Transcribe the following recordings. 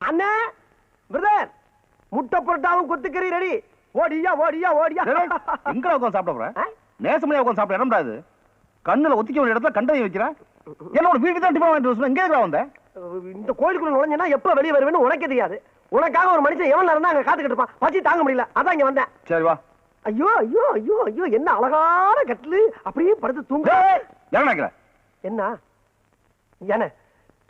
அண்ணே பிரதர் முட்டை புரட்டாவும் கொத்துக்கறி ரெடி ஓடியா ஓடியா ஓடியா. எங்க உட்காந்து சாப்பிட போற? நேசமணியா உட்காந்து சாப்பிட இடம் கூடாது கண்ணுல ஒத்திக்க வேண்டிய இடத்துல கண்டதை வைக்கிறேன் என்ன ஒரு வீட்டுக்கு தான் டிஃபன் வாங்கிட்டு எங்க இருக்கிற வந்த? இந்த கோயிலுக்குள்ள நுழைஞ்சனா எப்ப வெளியே வருவேன்னு உனக்கே தெரியாது. உனக்காக ஒரு மனுஷன் எவன் இருந்தா அங்க காத்துக்கிட்டு இருப்பான். பசி தாங்க முடியல. அதான் இங்க வந்தேன். சரி வா. ஐயோ ஐயோ ஐயோ ஐயோ என்ன அழகான கட்டிலு. அப்படியே படுத்து தூங்க. என்ன? என்ன?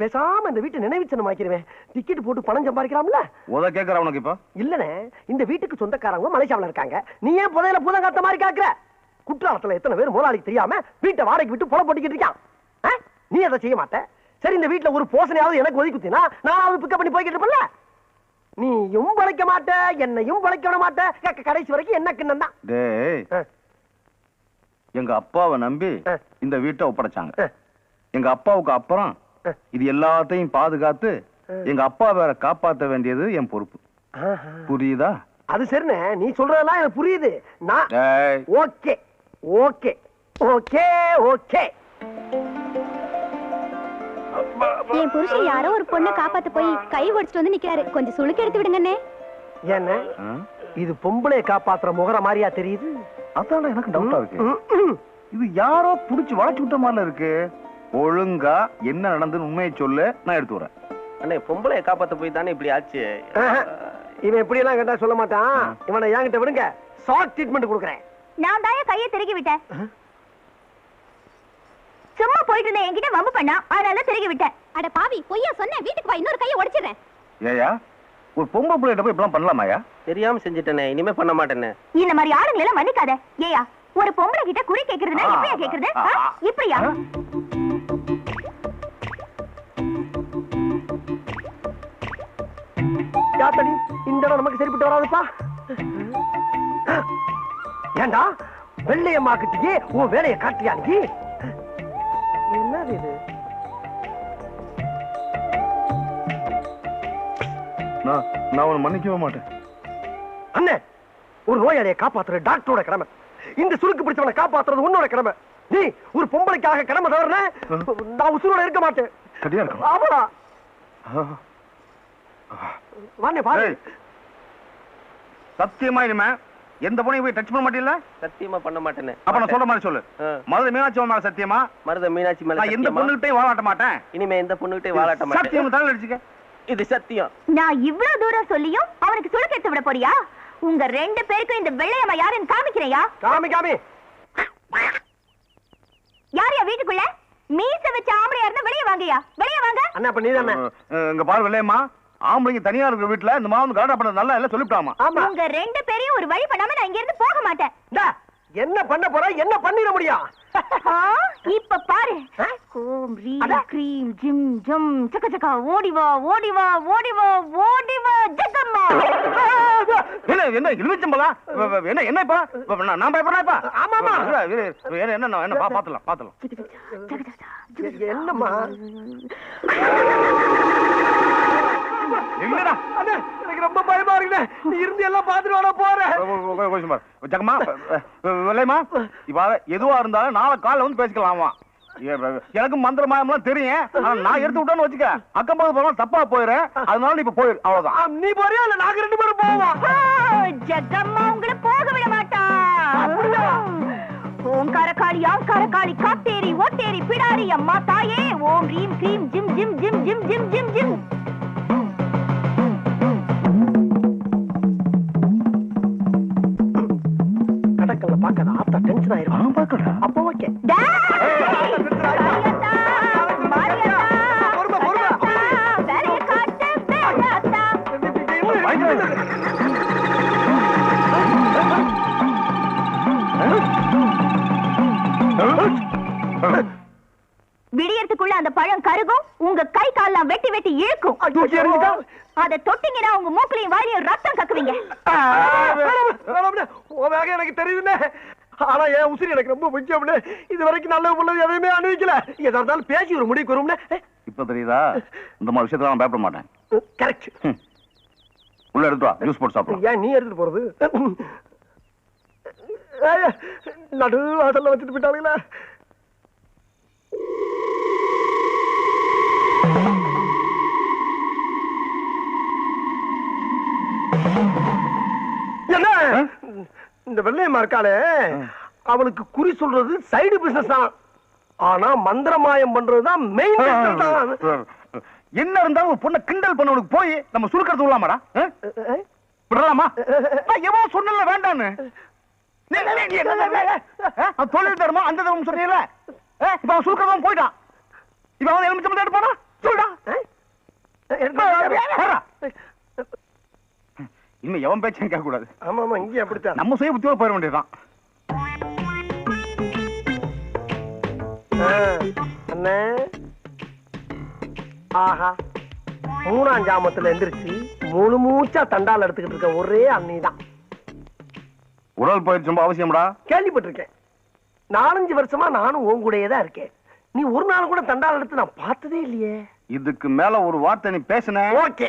பேசாம இந்த வீட்டை நினைவுச்சனம் ஆக்கிடுவேன் டிக்கெட் போட்டு பணம் சம்பாதிக்கலாம்ல? உத கேக்குற உனக்கு இப்போ? இல்லனே இந்த வீட்டுக்கு சொந்தக்காரங்க மலேசியாவுல இருக்காங்க. நீ ஏன் புதையில பூதம் காத்த மாதிரி காக்குற? குற்றாலத்துல எத்தனை பேர் முதலாளிக்கு தெரியாம வீட்டை வாடகைக்கு விட்டு புல போட்டிக்கிட்டு இருக்கான்? நீ அதை செய்ய மாட்ட. சரி இந்த வீட்டுல ஒரு போசனையாவது எனக்கு ஒதுக்கி குத்தினா நானாவது பிக்கப் பண்ணி போய்கிட்டு இருப்பேன்ல. நீயும் பழைக்க மாட்ட என்னையும் பழைக்க விட மாட்ட. கடைசி வரைக்கும் என்ன கிண்ணம் தான்? எங்க அப்பாவை நம்பி. இந்த வீட்டை ஒப்படைச்சாங்க. எங்க அப்பாவுக்கு அப்புறம். இது எல்லாத்தையும் பாதுகாத்து. எங்க அப்பா வேற காப்பாத்த வேண்டியது என் பொறுப்பு. புரியுதா? அது சரிண்ணே. நீ சொல்றதெல்லாம் எனக்கு புரியுது. நான் ஓகே. ஓகே. Okay okay. என் புருஷன் யாரோ ஒரு பொண்ணை காப்பாத்த போய் கை ஒடிச்சிட்டு வந்து நிக்கிறாரு. கொஞ்சம் சுளுக்கு எடுத்து விடுங்கண்ணே. என்ன? இது பொம்பளை காப்பாத்துற முகர மாதிரியா தெரியுது? அதான்டா எனக்கு டவுட்டா இருக்கு. இது யாரோ புடிச்சு வளைச்சு விட்ட மாதிரில இருக்கு. ஒழுங்கா என்ன நடந்ததுன்னு உண்மையை சொல்லு நான் எடுத்து வரேன் அண்ணே பொம்பளைய காப்பாத்த போய் தானே இப்படி ஆச்சு. இவன் இப்படி எல்லாம் கேட்டா சொல்ல மாட்டான். இவனை என்கிட்ட விடுங்க. ஷார்ட் ட்ரீட்மெண்ட் கொடுக்குறேன். நான் தான் கையை திருகி விட்டேன். சும்மா போயிட்டு இருந்தேன். என்கிட்ட வம்பு பண்ணா. அதனால திருகி விட்டேன். அட பாவி பொய்யா சொன்னேன். வீட்டுக்கு வா இன்னொரு கையை உடைச்சிடுறேன். ஏயா ஒரு பொம்பளை பிள்ளைகிட்ட போய் இப்படிலாம் பண்ணலாமாயா தெரியாம செஞ்சுட்டேனே இனிமே பண்ண மாட்டேனே இந்த மாதிரி ஆளுங்களை எல்லாம் மன்னிக்காத. ஏயா ஒரு பொம்பளை கிட்ட குறி கேக்குறதுனா ஆ, எப்படியா கேக்குறது. இப்படியா? யாத்தடி இந்த இடம் நமக்கு சரிப்பட்டு வராதுப்பா. ஏண்டா வெள்ளையம்மா கிட்டயே உன் வேலையை காட்டியா நீ? என்னது இது? நான் உன்னை மன்னிக்கவே மாட்டேன். அண்ணே ஒரு நோயாளியை காப்பாத்துற டாக்டரோட கடமை. இந்த சுருக்கு பிடிச்சவனை காப்பாத்துறது உன்னோட கடமை. நீ ஒரு பொம்பளைக்காக கடமை தவறுன நான் உசுரோட இருக்க மாட்டேன். சரியா இருக்கும். ஆமாடா. வாண்ணே பாரு. ஏய், சத்தியமா இனிமே எந்த பொண்ணையும் போய் டச் பண்ண மாட்டீல்ல? சத்தியமா பண்ண மாட்டேனே. அப்ப நான் சொல்ற மாதிரி சொல்லு. மதுரை மீனாட்சி மேல சத்தியமா? மருத மீனாட்சி மேல நான் எந்த? பொண்ணுகிட்டையும் வாழாட்ட மாட்டேன். இனிமே எந்த பொண்ணுகிட்டே வாழாட்ட மாட்டேன். சத்தியம் தலையில அடிச்சுக்க இது சத்தியம். நான் இவ்வளவு தூரம் சொல்லியும் அவனுக்கு சுளுக்கு எடுத்து விட போறியா? உங்க ரெண்டு பேருக்கும் இந்த வெள்ளையம்மா யாருன்னு காமிக்கிறையா? காமி காமி. யாரையா வீட்டுக்குள்ள? மீச வச்ச ஆம்பளையா இருந்தா வெளியே வாங்கயா வெளியே வாங்க. அண்ணா அப்ப நீ தானே அஹ், இங்க பாரு வெள்ளையம்மா ஆம்பளைங்க தனியா இருக்கிற வீட்டுல இந்த மாவு கலடா பண்ணது நல்லா இல்ல சொல்லிவிட்டாமா. ஆமா. உங்க ரெண்டு பேரையும் ஒரு வழி பண்ணாம நான் இங்க இருந்து போக மாட்டேன். என்ன பண்ண போற? என்ன பண்ணிட முடியும்? இப்ப பாரு. ரீம் அட. க்ரீம் ஜிம் ஜம் சக்க சக்கா ஓடி வா ஓடி வா ஓடி வா ஓடி வா ஜெகம்மா என்ன என்ன இழுச்சம்பலா என்ன என்ன இப்ப? நான் நான் பயப்படுறேன் இப்ப? இரு, இரு, என்ன என்ன என்ன பா பாத்துலாம் பாத்துலாம். என்னம்மா? அண்ணே எனக்கு ரொம்ப பயமா இருக்குண்ணே. நீ இருந்து எல்லாம் பாத்துட்டு வாடா போறேன். ஜக்கம்மா வெள்ளையம்மா இப்ப எதுவா இருந்தாலும் நாளை காலைல வந்து பேசிக்கலாமா எனக்கு மந்திர மாயம்லாம் தெரியும். நான் எடுத்து விட்டேன்னு வச்சுக்க அக்கம் பக்கத்து போனா தப்பா போயிடுறேன் அதனால நீ இப்ப போயிரு. அவ்வளவுதான். நீ போறியா இல்ல நாங்க ரெண்டு பேரும் போவோம்? ஜெகம்மா உங்களை போக விட மாட்டா. ஓம் கரகாளி ஆம் கரகாளி காட்டேரி ஓட்டேரி பிடாரி அம்மா தாயே. ஓம் ரீம் க்ரீம் ஜிம் ஜிம் ஜிம் ஜிம் ஜிம் ஜிம் ஜிம். பாக்காத ஆத்தா டென்ஷன் ஆயிரும். பாக்கடா அப்போ ஓகே டேய்! அந்த பழம் கருகும் உங்க கை கால்லாம் வெட்டி வெட்டி இழுக்கும்? அதை தொட்டிங்கன்னா உங்க மூக்குலையும் வாயிலையும் ரத்தம் கக்குவீங்க. எனக்கு தெரியுதுண்ணே. ஆனா என் உசிரி எனக்கு ரொம்ப முக்கியம்னு இது வரைக்கும் நல்ல உள்ளது எதையுமே அனுபவிக்கல. எதா இருந்தாலும் பேசி ஒரு முடிவுக்கு வரும்னே இப்ப தெரியுதா? இந்த மாதிரி விஷயத்துல நான் பயப்பட மாட்டேன். கரெக்ட். உள்ள எடுத்து வா ஜூஸ் போட்டு சாப்பிடலாம் ஏன் நீ எடுத்துட்டு போறது? நடு வாசல்ல வச்சுட்டு போயிட்டாங்களா என்ன? இந்த வெள்ளையம்மா இருக்காளே. அவளுக்கு குறி சொல்றது சைடு பிசினஸ் தான். ஆனா மந்திரமாயம் பண்றதுதான் மெயின் தான். என்ன இருந்தாலும் ஒரு பொண்ணை கிண்டல் பண்ணவனுக்கு போய் நம்ம சுருக்கிறது விடலாமாடா? விடலாமா? எவன் சொன்னல வேண்டான்னு. தொழில் தருமா? அந்த தர்மம் சொன்னீங்கல்ல? இப்ப அவன் சுருக்கிறவன் போயிட்டான் இப்ப அவன் எலுமிச்சம் எடுப்பானா சொல்டா. இனிமே எவன் பேச்சையும் கேட்க கூடாது ஆமா ஆமா இங்கே அப்படித்தான். நம்ம சுய புத்தியோட போயிட வேண்டியதுதான். அண்ணே. ஆஹா. மூணாம் ஜாமத்துல எந்திரிச்சு முழு மூச்சா தண்டால் எடுத்துக்கிட்டு இருக்க ஒரே அண்ணி தான் உடல் பயிற்சி ரொம்ப அவசியம்டா. கேள்விப்பட்டிருக்கேன். நாலஞ்சு வருஷமா நானும் உன் கூடயே தான் இருக்கேன். நீ ஒரு நாள் கூட தண்டால் எடுத்து நான் பார்த்ததே இல்லையே. இதுக்கு மேல ஒரு வார்த்தை நீ பேசுன. ஓகே.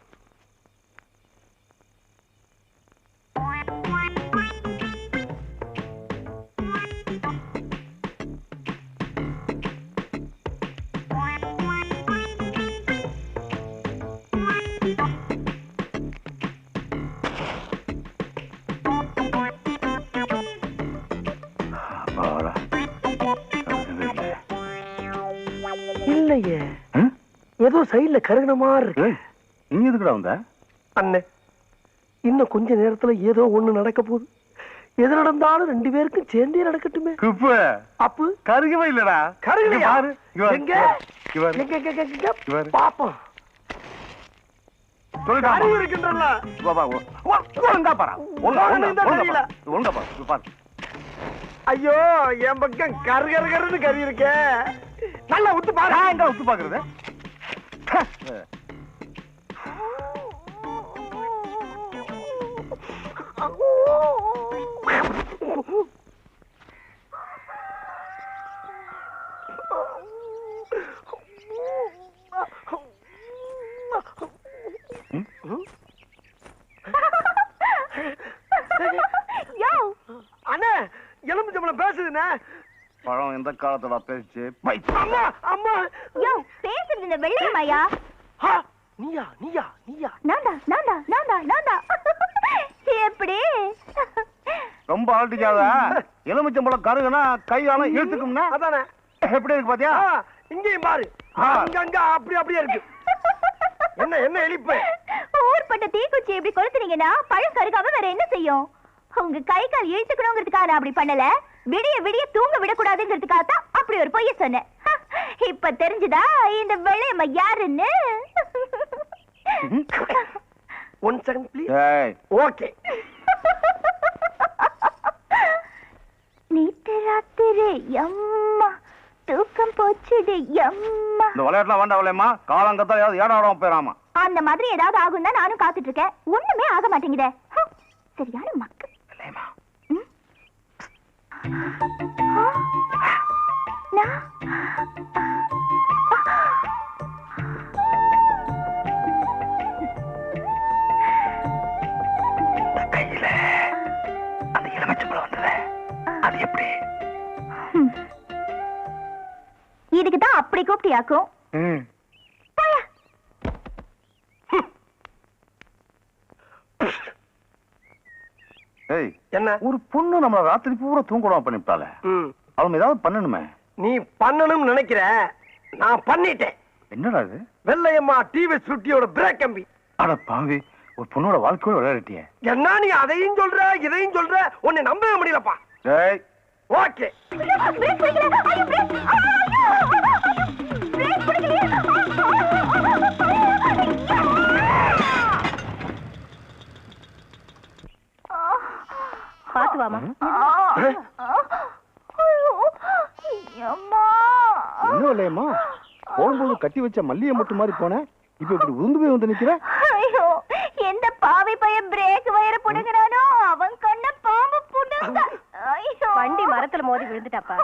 ஏதோ சைடுல கருகின மாதிரி இருக்கு நீ எதுக்குடா வந்த அண்ணே இன்னும் கொஞ்ச நேரத்துல ஏதோ ஒண்ணு நடக்க போகுது எது நடந்தாலும் ரெண்டு பேருக்கும் சேர்ந்தே நடக்கட்டுமே குப்பு அப்பு கருகவே இல்லடா கருகலையா எங்க. எங்க, எங்க, எங்க. பாப்போம் சொல்லிட்டாமா. கருகு இருக்கின்றன வா, வா, ஒ- ஒ- ஒழுங்கா பாரா. ஒழுங்கா, ஒழுங்கா ஒழுங்கா, தான் ஒழுங்கா தெரியல. பாரு. ஒழுங்கா பாரு, இங்க பாரு. ஐயோ என் பக்கம் கரு கரு கருன்னு கறி இருக்கே நல்லா உத்து பாரு எங்க உத்து பாக்குறது அண்ணே எலும்பு சம்பளம் பேசுதுண்ணே பழம் எந்த காலத்துல பேச்சு பை. அம்மா அம்மா இந்த வெள்ளையம்மாயா நீயா நீயா நீயா. நான்டா நான்டா நான்டா நான்டா. எப்படி? ரொம்ப அழட்டிக்காத எலுமிச்சம்பழம் கருகுனா கையால இழுத்துக்கும்னா? அதானே. எப்படி இருக்கு பாத்தியா? இங்கேயும் பாரு. அங்கங்க அப்படி அப்படியே இருக்கு. என்ன என்ன எலிப்பு ஊர்பட்ட தீக்குச்சி இப்படி கொளுத்துனீங்கன்னா பழம் கருகாம வேற என்ன செய்யும்? உங்க கை கால் இழுத்துக்கணுங்கிறதுக்காக நான் அப்படி பண்ணல. விடிய விடிய தூங்க விடக்கூடாதுங்கிறதுக்காக தான் அப்படி ஒரு பொய்ய சொன்னேன். இப்ப தெரிஞ்சுதா? இந்த வெள்ளையம்மா யாருன்னு? One second please okay. நேத்து ராத்திரி எம்மா தூக்கம் போச்சுடு எம்மா இந்த விளையாட்டுலாம் வேண்டாம் விளையமா காலங்கத்தால ஏதாவது ஏடாடாம போயிடாமா அந்த மாதிரி ஏதாவது ஆகும் தான் நானும் காத்துட்டு இருக்கேன் ஒண்ணுமே ஆக மாட்டேங்குதே. சரியான மக்கு. நான் அப்படி கூப்பிட்டியாக்கும் என்ன? ஒரு பொண்ணு நம்மள ராத்திரி பூரா தூங்கணும் பண்ணிவிட்டாளே ம். அவன் ஏதாவது பண்ணணுமே. நீ பண்ணணும்னு நினைக்கிற. நான் பண்ணிட்டேன். என்னடா இது? வெள்ளையம்மா டிவி சுட்டியோட பிரேக் கம்பி. அட பாவி ஒரு பொண்ணோட வாழ்க்கையோட விளையாடிட்டியே. என்ன நீ அதையும் சொல்ற இதையும் சொல்ற? உன்னை நம்பவே முடியலப்பா. டேய் ஓகே. பாத்து வாமா அம்மா என்ன இல்லையம்மா. போகும்போது கட்டி வச்ச மல்லிகை முட்டு மாதிரி போனேன் இப்ப இப்படி உந்து போய் வந்து நிக்கிற? ஐயோ எந்த பாவி பையன் பிரேக் வயர புடுங்கறானோ அவன் கண்ண பாம்பு புடுங்க. ஐயோ. வண்டி மரத்துல மோதி விழுந்துட்டாப்பா.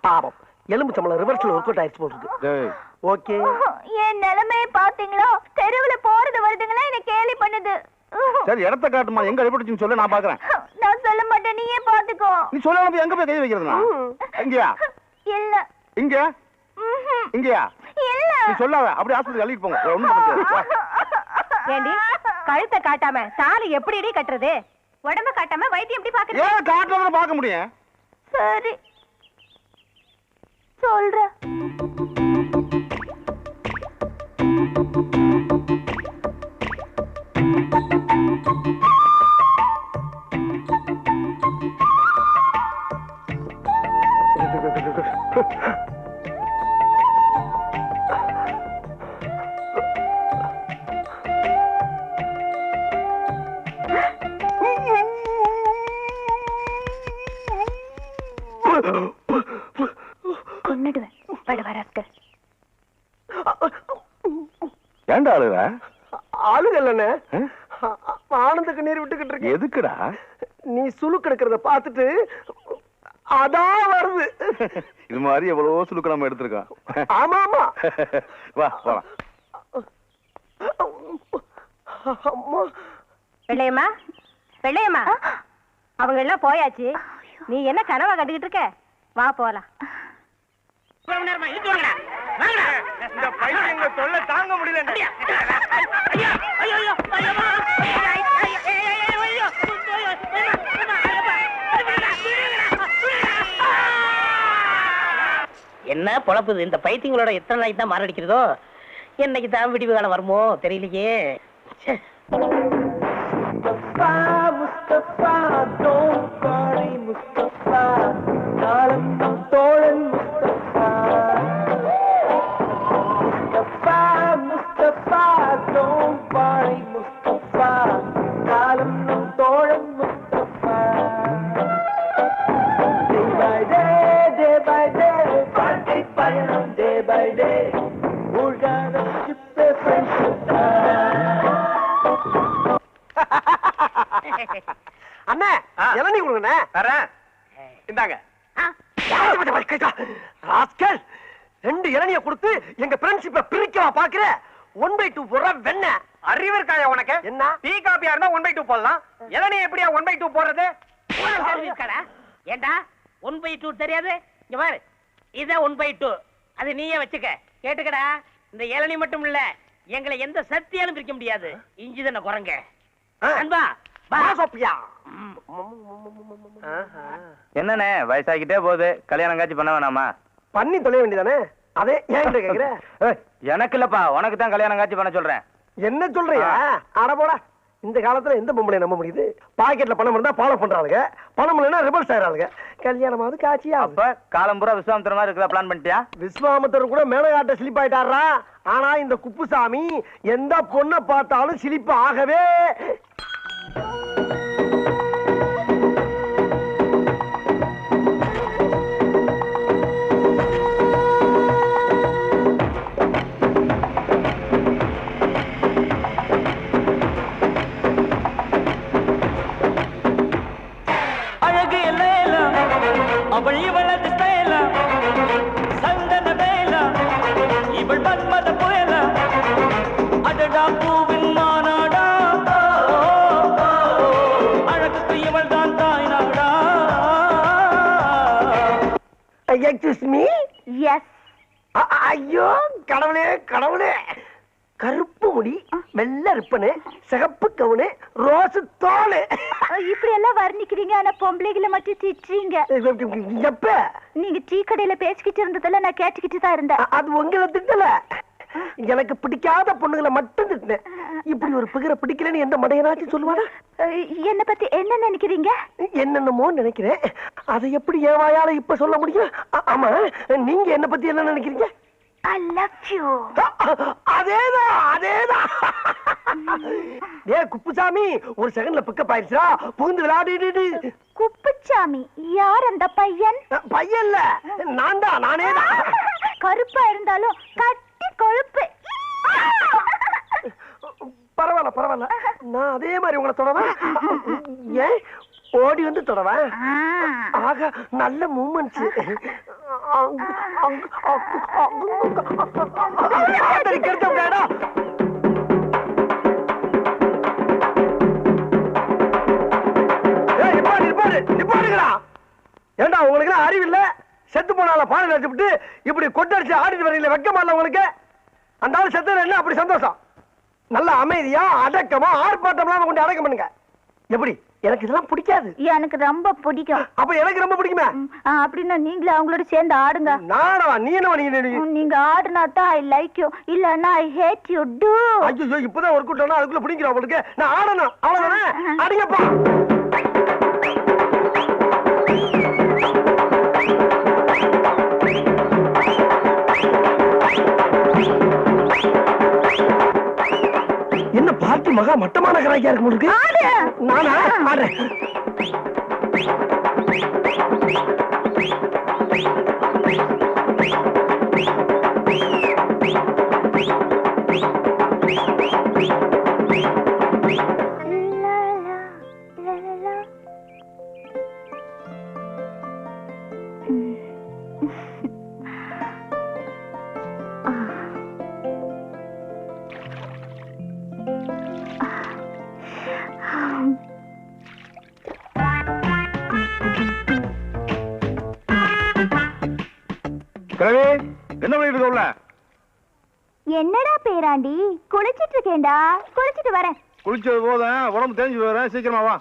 பாவம். எலும்பு சம்பளம் ரிவர்ஸ்ல ஒர்க் அவுட் ஆயிடுச்சு போட்டுருக்கு டேய் ஓகே. என் நிலைமைய பாத்தீங்களா தெருவுல போறது வருதுங்களா? என்ன கேலி பண்ணுது. சரி இடத்த காட்டுமா? எங்க அடிபட்டுச்சுன்னு சொல்லு நான் பாக்குறேன் நான் சொல்ல மாட்டேன் நீயே பாத்துக்கோ நீ சொல்லாம போய் எங்க போய் கை வைக்கிறதுனா இங்கயா? இல்ல. இங்க. இங்கயா? இல்ல. நீ சொல்லாத அப்படியே ஆஸ்பத்திரி அள்ளிட்டு போங்க. ஒண்ணும் பண்ண முடியாது. ஏண்டி கழுத்தை காட்டாம தாலி எப்படிடி கட்டுறது? உடம்ப காட்டாம வைத்தியம் எப்படி பாக்குறது ஏன் காட்டுறதுல பார்க்க முடியும்? சரி. சொல்றேன். ஏன்டா அழுற ஆளுகல்லண்ணே ஆ? ஆனந்துக்கு நீர் விட்டுக்கிட்டு இருக்கேன். எதுக்குடா? நீ சுழுக்கு எடுக்கிறத பார்த்துட்டு அதான் வருது. இது மாதிரி எவ்வளவோ சுலுக்கு நம்ம எடுத்திருக்கோம். ஆமா ஆமா வா. போலாம் அம்மா. வெள்ளையம்மா வெள்ளையம்மா. அவங்க எல்லாம் போயாச்சு. நீ என்ன கனவா கண்டுகிட்டு இருக்க? வா போலாம். இந்த பையன் தொல்லை தாங்க முடியல என்ன பொழப்புது? இந்த பைத்தியங்களோட எத்தனை நாளைக்கு தான் மாரடிக்கிறதோ? என்னைக்கு தான் விடிவு காலம் வருமோ? தெரியலையே. பை டூ போடுற வெண்ண. அறிவு இருக்காயா உனக்கு? என்ன? டீ காப்பியா இருந்தா ஒன் பை டூ போடலாம். இளநீ எப்படியா ஒன் பை டூ போடுறது? ஏண்டா? ஒன் பை டூ தெரியாது? இங்க பாரு. இத ஒன் பை டூ. அது நீயே வச்சுக்க. கேட்டுக்கடா. இந்த இளநீ மட்டும் இல்ல. எங்களை எந்த சக்தியாலும் பிரிக்க முடியாது. இஞ்சி தானே குரங்க. அன்பா என்னண்ணே வயசாகிட்டே போகுது. கல்யாணம் காட்சி பண்ண வேணாமா? பண்ணி தொலைய வேண்டியதானே? அதே ஏன் கேக்குற? எனக்கு இல்லப்பா உனக்கு தான் கல்யாணம் காட்சி பண்ண சொல்றேன். என்ன சொல்றியா? அட போடா. இந்த காலத்துல எந்த பொம்பளை நம்ப முடியுது? பாக்கெட்ல பணம் இருந்தா ஃபாலோ பண்றாளுங்க. பணம் இல்லைன்னா ரிவர்ஸ் ஆயிராளுங்க கல்யாணமாவது காட்சியா அப்ப காலம்பூரா விஸ்வாமித்திர மாதிரி இருக்கிற பிளான் பண்ணிட்டியா? விஸ்வாமித்தர் கூட மேலகாட்ட ஸ்லிப் ஆயிட்டாரா ஆனா இந்த குப்புசாமி எந்த பொண்ணை பார்த்தாலும் சிலிப்பு ஆகவே கருப்பு முடி வெள்ளை ரிப்பனு சிகப்பு கவுனு ரோஸ் தோலு. இப்படி எல்லாம் வர்ணிக்கிறீங்க ஆனா பொம்பளைகளை மட்டும் திட்டுறீங்க. எப்ப? நீங்க டீ கடையில பேசிக்கிட்டு இருந்ததெல்லாம் நான் கேட்டுக்கிட்டு தான் இருந்தேன். அது உங்களை திட்டல. எனக்கு பிடிக்காத பொண்ணுங்களை மட்டும் திட்டினேன். இப்படி ஒரு பிகரை பிடிக்கலன்னு எந்த மடையனாச்சும் சொல்லுவானா? என்னை பத்தி என்ன நினைக்கிறீங்க? என்னென்னமோ நினைக்கிறேன். அதை எப்படி என் வாயால இப்ப சொல்ல முடியும்? ஆமா நீங்க என்ன பத்தி என்ன நினைக்கிறீங்க? ஐ லவ் யூ அ- அதேதான் அதேதான் ஏ குப்புசாமி ஒரு செகண்ட்ல பிக்கப் ஆயிடுச்சா புகுந்து குப்புச்சாமி யார் அந்த பையன்? பையன் இல்ல நான் தான் நானே தான் கருப்பா இருந்தாலும் கட்டி கொழுப்பு. பரவாயில்ல பரவாயில்ல. நான் அதே மாதிரி உங்களை தொடவேன் ஏன் ஓடி வந்து தொடவேன் ஆக நல்ல மூமெண்ட்ஸ் ஏண்டா உங்களுக்கு அறிவு இல்ல? செத்து போனால பானை வச்சுட்டு இப்படி கொட்டடிச்சு ஆடிட்டு வரீங்களே வெக்கமா இல்ல உங்களுக்கு? அந்த ஆள் செத்து என்ன அப்படி சந்தோஷம்? நல்ல அமைதியா அடக்கமா ஆர்ப்பாட்டம் இல்லாம கொண்டு அடக்கம் பண்ணுங்க. எப்படி? எனக்கு இதெல்லாம் பிடிக்காது. எனக்கு ரொம்ப பிடிக்கும். அப்ப எனக்கு ரொம்ப பிடிக்குமே? அப்படின்னா நீங்களும் அவங்களோட சேர்ந்து ஆடுங்க. நானா நீ என்ன நீங்க ஆடுனா தான் ஐ லைக் யூ இல்லன்னா ஐ ஹேட் யூ டூ ஐயோ இப்பதான் ஒரு கூட்டம் அதுக்குள்ள பிடிக்கிறோம் உங்களுக்கு நான் ஆடணும். அவ்வளவுதானே? அடிங்கப்பா. மகா மட்டமான கராக்கியா இருக்கு உங்களுக்கு? நானா? ஆடுறேன் குளிச்சிட்டு இருக்கேன்டா குளிச்சிட்டு வரேன். குளிச்சது போதும். உடம்பு தேஞ்சு போயிடுறேன் சீக்கிரமா வா.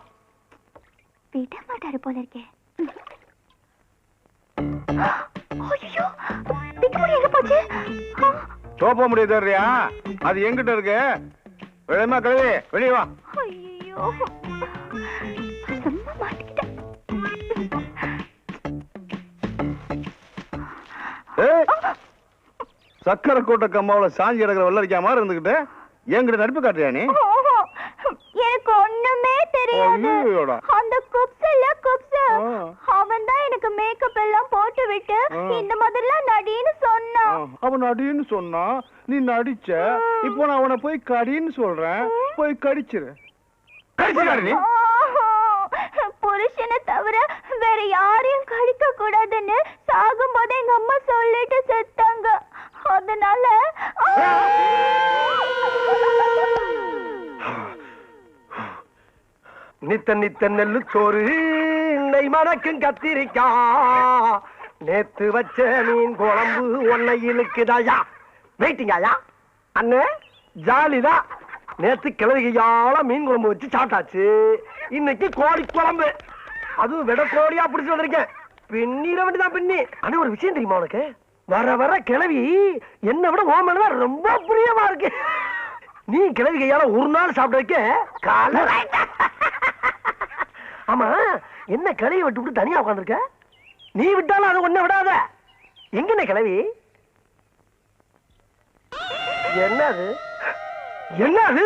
விட மாட்டாரு போல இருக்கே. ஐயோ பிக்குமுடி எங்க போச்சு? அது எங்கிட்ட இருக்கு? வேணுமா கிழவி? வெளியே வா. ஐயோ. சும்மா மாட்டிக்கிட்டேன் ஏய், சக்கரை கோட்டை கம்மாவுல சாஞ்சி கிடக்கிற வெள்ளரிக்கா மாதிரி இருந்துகிட்டு என்கிட்ட நடிப்பு காட்டுறியா நீ? எனக்கு ஒண்ணுமே தெரியாது. அந்த குப்ஸ் இல்ல குப்ஸ் ஆ. அவன் தான் எனக்கு மேக்கப் எல்லாம் போட்டு விட்டு. இந்த மாதிரிலாம் நடின்னு சொன்னான். அவன் நடின்னு சொன்னா நீ நடிச்ச. இப்போ நான் அவனை போய் கடின்னு சொல்றேன். போய் கடிச்சிரு. கடிச்சிரு நீ. புருஷனை தவிர வேற யாரையும் கடிக்க கூடாதுன்னு சாகும் போது எங்க அம்மா சொல்லிட்டு செத்தாங்க. அதனால நித்த நித்த நெல்லு சோறு இன்னை மணக்கும் கத்திரிக்கா நேத்து வச்ச மீன் குழம்பு ஒன்னை இழுக்குதாயா? வெயிட்டிங்காயா அண்ணே ஜாலிதான் நேத்து கிளறிகையால மீன் குழம்பு வச்சு சாப்பிட்டாச்சு. இன்னைக்கு கோழி குழம்பு. அதுவும் விட கோழியா பிடிச்சு வந்திருக்கேன். பின்னிட வேண்டிதான் பின்னி. ஆனா ஒரு விஷயம் தெரியுமா உனக்கு? வர வர கிளவி என்னை விட ஓமன் ரொம்ப பிரியமா இருக்கு. நீ கிளவி கையால ஒரு நாள் சாப்பிட்டதுக்கு கால ஆமா என்ன கிளவி விட்டு விட்டு தனியா உட்காந்துருக்க நீ விட்டாலும் அது ஒண்ணு விடாத. எங்கண்ணே கிளவி? என்னது? என்னது?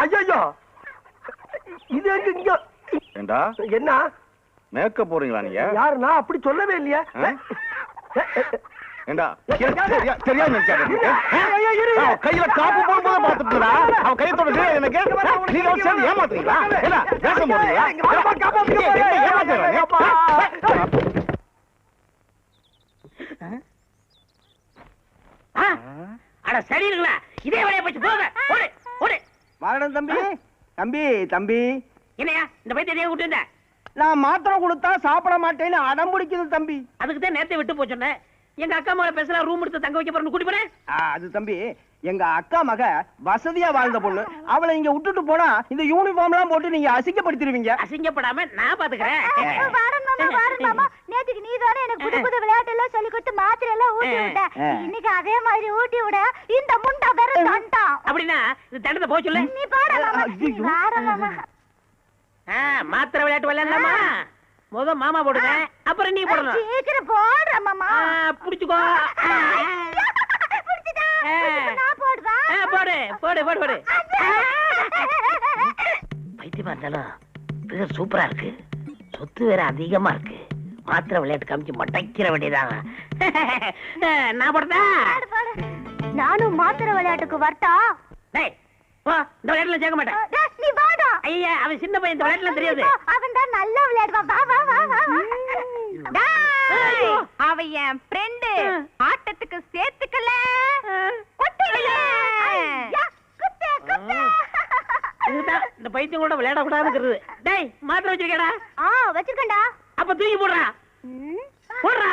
ஐயோ இது எங்க என்ன? மேக்கப் போறீங்களா நீங்க? யாரு நான் அப்படி சொல்லவே இல்லையா? ஏண்டா? தெரியா கையில காப்பு போடும்போது பாத்துட்டுடா அவன் கையை தொடுது எனக்கு நீங்க வந்து சேர்ந்து ஏமாத்துறீங்களா? என்ன வேஷம் போடுறீங்களா? என்ன ஏமாத்துறீங்க ஆ? அட சரிங்களா. இதே வேலையா போச்சு. போங்க. ஓடு ஓடு. மாரடன் தம்பி. தம்பி தம்பி. என்னையா இந்த பைத்தியம் எதையா விட்டு இருந்த நான் மாத்திரை கொடுத்தா சாப்பிட மாட்டேன்னு அடம் பிடிக்குது தம்பி. அதுக்கு தான் நேரத்தை விட்டு போச்சோன்னே எங்க அக்கா மகளை பேசலாம் ரூம் எடுத்து தங்க வைக்க போறேன்னு கூட்டி போறேன் அது தம்பி எங்க அக்கா மக வசதியா வாழ்ந்த பொண்ணு. அவளை இங்க விட்டுட்டு போனா இந்த யூனிஃபார்ம் எல்லாம் போட்டு நீங்க அசிங்கப்படுத்திடுவீங்க. அசிங்கப்படாம நான் பாத்துக்கிறேன். நேத்துக்கு நீ தானே எனக்கு புது புது விளையாட்டு எல்லாம் சொல்லி கொடுத்து மாத்திரை எல்லாம் ஊட்டி விட்ட. இன்னைக்கு அதே மாதிரி ஊட்டி விட இந்த முண்டா வேற தண்டான் அப்படின்னா இது தண்டத்தை போக சொல்லு. நீ போட மாமா நீ ஐயையோ. வார மாமா ஆ, மாத்திரை விளையாட்டு விளையாடலாமா? முத மாமா போடுங்க அப்புறம் நீ போடணும். சீக்கிரம் போடுற மாமா. புடிச்சுக்கோ. போடு போடு போடு போடு. பைத்தியமா இருந்தாலும் பிகர் சூப்பரா இருக்கு. சொத்து வேற அதிகமா இருக்கு. மாத்திரை விளையாட்டு காமிச்சு மட்டைக்கிற வேண்டியதான் நான் போடுறதா? நானும் மாத்திரை விளையாட்டுக்கு வரட்டா? இந்த விளையாட்டுல சேர்க்க மாட்டேன். ஐயா அவன் சின்ன பையன் இந்த விளையாட்டுல தெரியாது. அவன் தான் நல்லா விளையாடுவான் வா வா. அவ என் ஃப்ரெண்டு ஆட்டத்துக்கு சேர்த்துக்கல. இந்த பைத்தியம் கூட விளையாடக்கூடாதுங்கிறது. டேய் மாத்திரை வச்சிருக்கடா ஆ வச்சிருக்கேன்டா. அப்ப தூக்கி போடுறா. போடுறா.